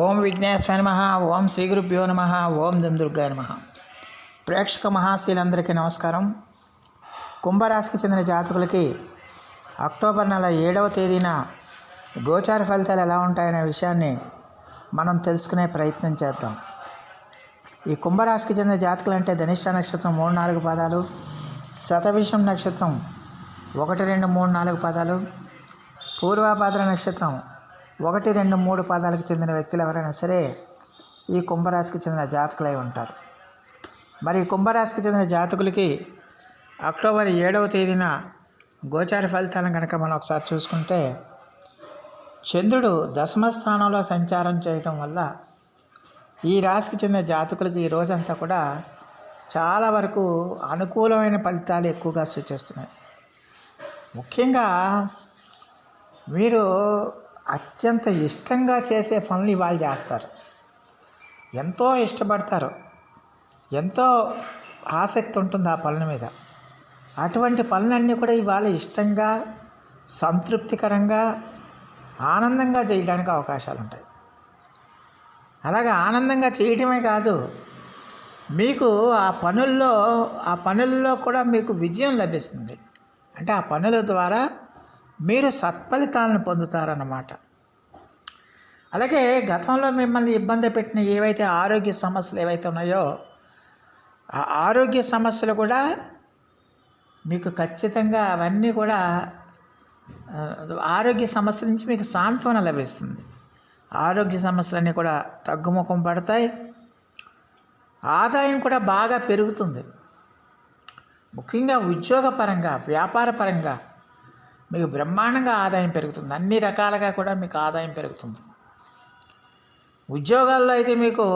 ఓం విఘ్నేశ్వర నమ ఓం శ్రీ గురుభ్యో నమ ఓం దుర్గా నమ. ప్రేక్షక మహాశీలందరికీ నమస్కారం. కుంభరాశికి చెందిన జాతకులకి అక్టోబర్ నెల ఏడవ తేదీన గోచార ఫలితాలు ఎలా ఉంటాయనే విషయాన్ని మనం తెలుసుకునే ప్రయత్నం చేద్దాం. ఈ కుంభరాశికి చెందిన జాతకులు అంటే ధనిష్ట నక్షత్రం మూడు నాలుగు పదాలు శతవిషం నక్షత్రం ఒకటి రెండు మూడు నాలుగు పదాలు పూర్వాభాద్ర నక్షత్రం ఒకటి రెండు మూడు పాదాలకు చెందిన వ్యక్తులు ఎవరైనా సరే ఈ కుంభరాశికి చెందిన జాతకులై ఉంటారు. మరి కుంభరాశికి చెందిన జాతకులకి అక్టోబర్ ఏడవ తేదీన గోచార ఫలితాలను కనుక మనం ఒకసారి చూసుకుంటే చంద్రుడు దశమ స్థానంలో సంచారం చేయటం వల్ల ఈ రాశికి చెందిన జాతకులకి ఈ రోజంతా కూడా చాలా వరకు అనుకూలమైన ఫలితాలు ఎక్కువగా సూచిస్తున్నాయి. ముఖ్యంగా మీరు అత్యంత ఇష్టంగా చేసే పనులు ఇవాళ చేస్తారు. ఎంతో ఇష్టపడతారు. ఎంతో ఆసక్తి ఉంటుంది ఆ పనుల మీద. అటువంటి పనులన్నీ కూడా ఇవాళ ఇష్టంగా సంతృప్తికరంగా ఆనందంగా చేయడానికి అవకాశాలు ఉంటాయి. అలాగే ఆనందంగా చేయటమే కాదు మీకు ఆ పనుల్లో ఆ పనుల్లో కూడా మీకు విజయం లభిస్తుంది. అంటే ఆ పనుల ద్వారా మీరు సత్ఫలితాలను పొందుతారన్నమాట. అలాగే గతంలో మిమ్మల్ని ఇబ్బంది పెట్టిన ఏవైతే ఆరోగ్య సమస్యలు ఏవైతే ఉన్నాయో ఆ ఆరోగ్య సమస్యలు కూడా మీకు ఖచ్చితంగా అవన్నీ కూడా ఆరోగ్య సమస్యల నుంచి మీకు సాంత్వన లభిస్తుంది. ఆరోగ్య సమస్యలన్నీ కూడా తగ్గుముఖం పడతాయి. ఆదాయం కూడా బాగా పెరుగుతుంది. ముఖ్యంగా ఉద్యోగపరంగా వ్యాపారపరంగా మీకు బ్రహ్మాండంగా ఆదాయం పెరుగుతుంది. అన్ని రకాలుగా కూడా మీకు ఆదాయం పెరుగుతుంది. ఉద్యోగాల్లో అయితే మీకు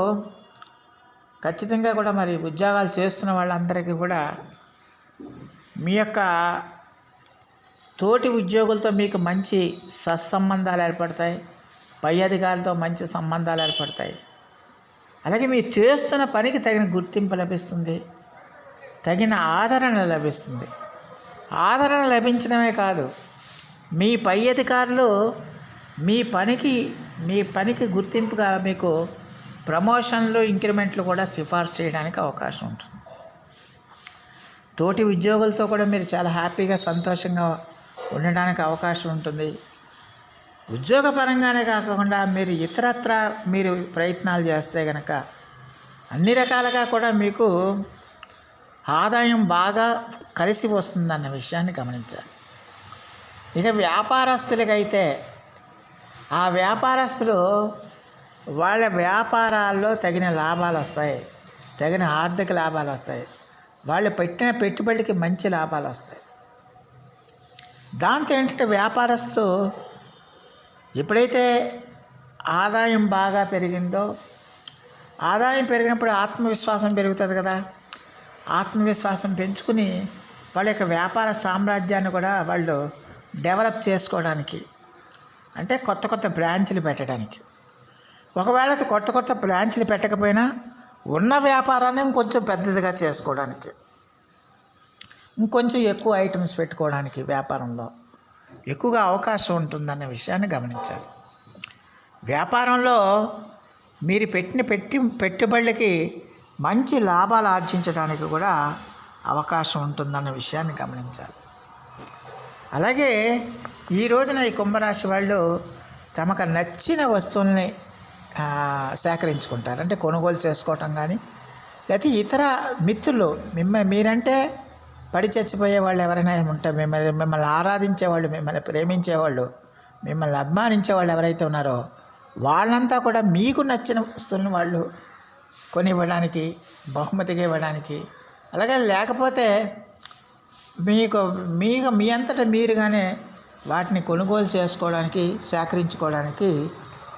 ఖచ్చితంగా కూడా మరి ఉద్యోగాలు చేస్తున్న వాళ్ళందరికీ కూడా మీ యొక్క తోటి ఉద్యోగులతో మీకు మంచి సత్సంబంధాలు ఏర్పడతాయి. పై అధికారులతో మంచి సంబంధాలు ఏర్పడతాయి. అలాగే మీరు చేస్తున్న పనికి తగిన గుర్తింపు లభిస్తుంది. తగిన ఆదరణ లభిస్తుంది. ఆదరణ లభించడమే కాదు మీ పై అధికారులు మీ పనికి మీ పనికి గుర్తింపుగా మీకు ప్రమోషన్లు ఇంక్రిమెంట్లు కూడా సిఫార్సు చేయడానికి అవకాశం ఉంటుంది. తోటి ఉద్యోగులతో కూడా మీరు చాలా హ్యాపీగా సంతోషంగా ఉండడానికి అవకాశం ఉంటుంది. ఉద్యోగపరంగానే కాకుండా మీరు ఇతరత్ర మీరు ప్రయత్నాలు చేస్తే కనుక అన్ని రకాలుగా కూడా మీకు ఆదాయం బాగా కలిసి వస్తుందన్న విషయాన్ని గమనించాలి. ఇక వ్యాపారస్తులకైతే ఆ వ్యాపారస్తులు వాళ్ళ వ్యాపారాల్లో తగిన లాభాలు వస్తాయి తగిన ఆర్థిక లాభాలు వస్తాయి. వాళ్ళు పెట్టిన పెట్టుబడికి మంచి లాభాలు వస్తాయి. దాంతో ఏంటంటే వ్యాపారస్తులు ఎప్పుడైతే ఆదాయం బాగా పెరిగిందో ఆదాయం పెరిగినప్పుడు ఆత్మవిశ్వాసం పెరుగుతుంది కదా. ఆత్మవిశ్వాసం పెంచుకుని వాళ్ళ యొక్క వ్యాపార సామ్రాజ్యాన్ని కూడా వాళ్ళు డెవలప్ చేసుకోవడానికి అంటే కొత్త కొత్త బ్రాంచ్లు పెట్టడానికి. ఒకవేళ కొత్త కొత్త బ్రాంచ్లు పెట్టకపోయినా ఉన్న వ్యాపారాన్ని ఇంకొంచెం పెద్దదిగా చేసుకోవడానికి ఇంకొంచెం ఎక్కువ ఐటమ్స్ పెట్టుకోవడానికి వ్యాపారంలో ఎక్కువగా అవకాశం ఉంటుందన్న విషయాన్ని గమనించాలి. వ్యాపారంలో మీరు పెట్టిన పెట్టి పెట్టుబడులకి మంచి లాభాలు ఆర్జించడానికి కూడా అవకాశం ఉంటుందన్న విషయాన్ని గమనించాలి. అలాగే ఈ రోజున ఈ కుంభరాశి వాళ్ళు తమకు నచ్చిన వస్తువుల్ని సేకరించుకుంటారు. అంటే కొనుగోలు చేసుకోవటం కానీ లేకపోతే ఇతర మిత్రులు మిమ్మ మీరంటే పడి చచ్చిపోయే వాళ్ళు ఎవరైనా ఉంటే మిమ్మల్ని మిమ్మల్ని ఆరాధించే వాళ్ళు మిమ్మల్ని ప్రేమించేవాళ్ళు మిమ్మల్ని అభిమానించే వాళ్ళు ఎవరైతే ఉన్నారో వాళ్ళంతా కూడా మీకు నచ్చిన వస్తువులను వాళ్ళు కొనివ్వడానికి బహుమతిగా ఇవ్వడానికి అలాగే లేకపోతే మీకు మీకు మీ అంతటా మీరుగానే వాటిని కొనుగోలు చేసుకోవడానికి సేకరించుకోవడానికి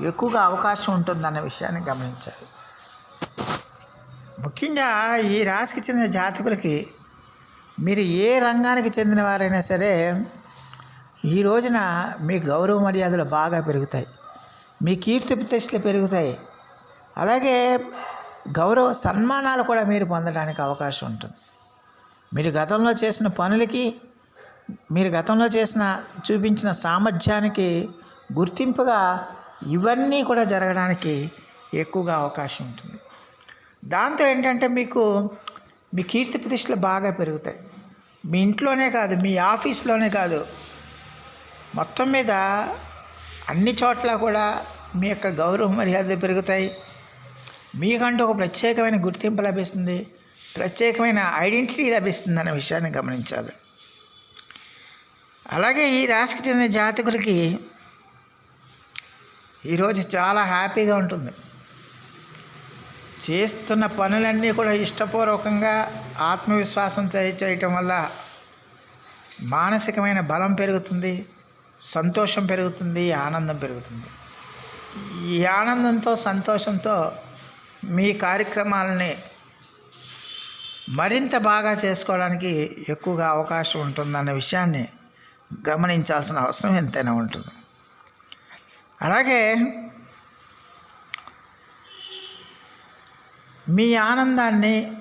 ఎక్కువగా అవకాశం ఉంటుందన్న విషయాన్ని గమనించాలి. ముఖ్యంగా ఈ రాశికి చెందిన జాతకులకి మీరు ఏ రంగానికి చెందిన వారైనా సరే ఈ రోజున మీ గౌరవ మర్యాదలు బాగా పెరుగుతాయి. మీ కీర్తి ప్రతిష్టలు పెరుగుతాయి. అలాగే గౌరవ సన్మానాలు కూడా మీరు పొందడానికి అవకాశం ఉంటుంది. మీరు గతంలో చేసిన పనులకి మీరు గతంలో చేసిన చూపించిన సామర్థ్యానికి గుర్తింపుగా ఇవన్నీ కూడా జరగడానికి ఎక్కువగా అవకాశం ఉంటుంది. దాంతో ఏంటంటే మీకు మీ కీర్తి ప్రతిష్టలు బాగా పెరుగుతాయి. మీ ఇంట్లోనే కాదు మీ ఆఫీస్లోనే కాదు. మొత్తం మీద అన్ని చోట్ల కూడా మీ యొక్క గౌరవ మర్యాదలు పెరుగుతాయి. మీకంటూ ఒక ప్రత్యేకమైన గుర్తింపు లభిస్తుంది. ప్రత్యేకమైన ఐడెంటిటీ లభిస్తుంది అనే విషయాన్ని గమనించాలి. అలాగే ఈ రాశికి చెందిన జాతకులకి ఈరోజు చాలా హ్యాపీగా ఉంటుంది. చేస్తున్న పనులన్నీ కూడా ఇష్టపూర్వకంగా ఆత్మవిశ్వాసం చేయటం వల్ల మానసికమైన బలం పెరుగుతుంది సంతోషం పెరుగుతుంది ఆనందం పెరుగుతుంది. ఈ ఆనందంతో సంతోషంతో మీ కార్యక్రమాలని మరింత బాగా చేసుకోవడానికి ఎక్కువగా అవకాశం ఉంటుందన్న విషయాన్ని గమనించాల్సిన అవసరం ఎంతైనా ఉంటుంది. అలాగే మీ ఆనందాన్ని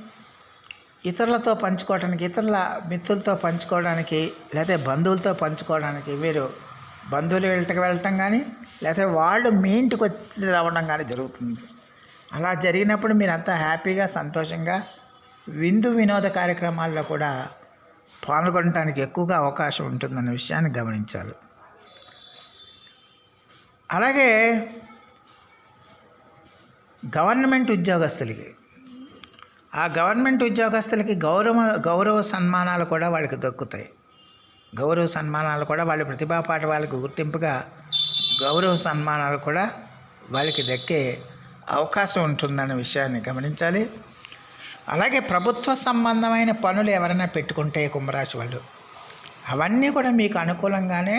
ఇతరులతో పంచుకోవడానికి ఇతరుల మిత్రులతో పంచుకోవడానికి లేకపోతే బంధువులతో పంచుకోవడానికి మీరు బంధువులు వెళ్ళటకు వెళ్ళటం కానీ లేకపోతే వాళ్ళు మీ ఇంటికి వచ్చి రావడం కానీ జరుగుతుంది. అలా జరిగినప్పుడు మీరంతా హ్యాపీగా సంతోషంగా విందు వినోద కార్యక్రమాల్లో కూడా పాల్గొనడానికి ఎక్కువగా అవకాశం ఉంటుందన్న విషయాన్ని గమనించాలి. అలాగే గవర్నమెంట్ ఉద్యోగస్తులకి ఆ గవర్నమెంట్ ఉద్యోగస్తులకి గౌరవ గౌరవ సన్మానాలు కూడా వాళ్ళకి దక్కుతాయి. గౌరవ సన్మానాలు కూడా వాళ్ళ ప్రతిభా పాట వాళ్ళకి గుర్తింపుగా గౌరవ సన్మానాలు కూడా వాళ్ళకి దక్కే అవకాశం ఉంటుందన్న విషయాన్ని గమనించాలి. అలాగే ప్రభుత్వ సంబంధమైన పనులు ఎవరైనా పెట్టుకుంటే కుంభరాశి వాళ్ళు అవన్నీ కూడా మీకు అనుకూలంగానే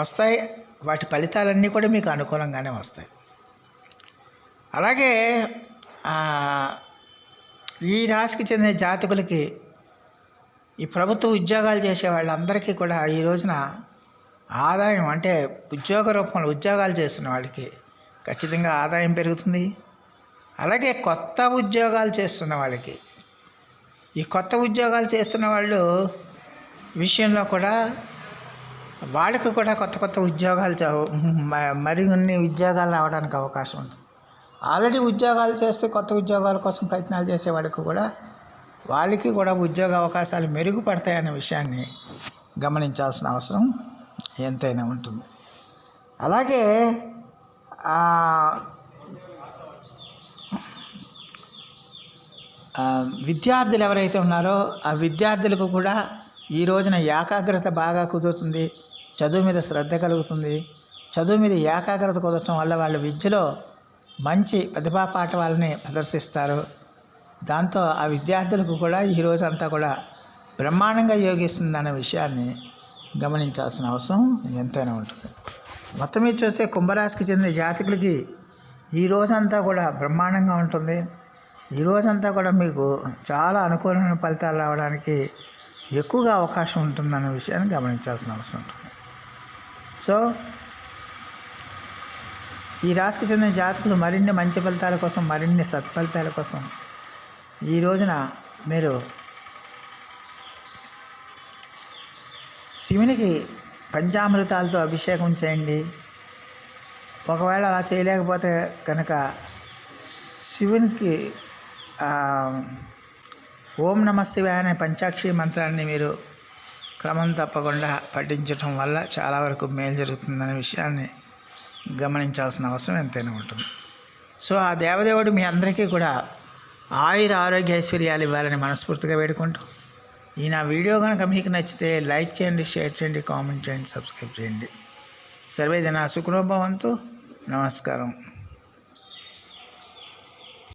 వస్తాయి. వాటి ఫలితాలన్నీ కూడా మీకు అనుకూలంగానే వస్తాయి. అలాగే ఈ రాశికి చెందిన జాతకులకి ఈ ప్రభుత్వ ఉద్యోగాలు చేసే వాళ్ళందరికీ కూడా ఈ రోజున ఆదాయం అంటే ఉద్యోగ రూపంలో ఉద్యోగాలు చేస్తున్న వాళ్ళకి ఖచ్చితంగా ఆదాయం పెరుగుతుంది. అలాగే కొత్త ఉద్యోగాలు చేస్తున్న వాళ్ళకి. ఈ కొత్త ఉద్యోగాలు చేస్తున్న వాళ్ళు విషయంలో కూడా వాళ్ళకి కూడా కొత్త కొత్త ఉద్యోగాలు మరిన్ని ఉద్యోగాలు రావడానికి అవకాశం ఉంటుంది. ఆల్రెడీ ఉద్యోగాలు చేస్తే కొత్త ఉద్యోగాల కోసం ప్రయత్నాలు చేసే వాళ్ళకి కూడా వాళ్ళకి కూడా ఉద్యోగ అవకాశాలు మెరుగుపడతాయనే విషయాన్ని గమనించాల్సిన అవసరం ఎంతైనా ఉంటుంది. అలాగే ఆ, ఆ, విద్యార్థులు ఎవరైతే ఉన్నారో ఆ విద్యార్థులకు కూడా ఈ రోజున ఏకాగ్రత బాగా కుదురుతుంది చదువు మీద శ్రద్ధ కలుగుతుంది. చదువు మీద ఏకాగ్రత కుదరటం వల్ల వాళ్ళ విద్యలో మంచి ప్రతిభా పాఠ వాళ్ళని ప్రదర్శిస్తారు. దాంతో ఆ విద్యార్థులకు కూడా ఈ రోజంతా కూడా బ్రహ్మాండంగా యోగిస్తుంది అనే విషయాన్ని గమనించాల్సిన అవసరం ఎంతైనా ఉంటుంది. మొత్తం మీద చూస్తే కుంభరాశికి చెందిన జాతకులకి ఈ రోజంతా కూడా బ్రహ్మాండంగా ఉంటుంది. ఈ రోజంతా కూడా మీకు చాలా అనుకూలమైన ఫలితాలు రావడానికి ఎక్కువగా అవకాశం ఉంటుందన్న విషయాన్ని గమనించాల్సిన అవసరం ఉంటుంది. సో ఈ రాశికి చెందిన జాతకులు మరిన్ని మంచి ఫలితాల కోసం మరిన్ని సత్ఫలితాల కోసం ఈ రోజున మీరు శివునికి పంచామృతాలతో అభిషేకం చేయండి. ఒకవేళ అలా చేయలేకపోతే కనుక శివునికి ఓం నమ శివాయ అనే పంచాక్షి మంత్రాన్ని మీరు క్రమం తప్పకుండా పఠించడం వల్ల చాలా వరకు మేలు జరుగుతుందనే విషయాన్ని గమనించాల్సిన అవసరం ఎంతైనా ఉంటుంది. సో ఆ దేవదేవుడు మీ అందరికీ కూడా ఆయుర ఆరోగ్య ఐశ్వర్యాలు ఇవ్వాలని మనస్ఫూర్తిగా వేడుకుంటూ ఈ నా వీడియో కనుక మీకు నచ్చితే లైక్ చేయండి షేర్ చేయండి కామెంట్ చేయండి సబ్స్క్రైబ్ చేయండి. సర్వే జన సుఖనోభవంతు నమస్కారం.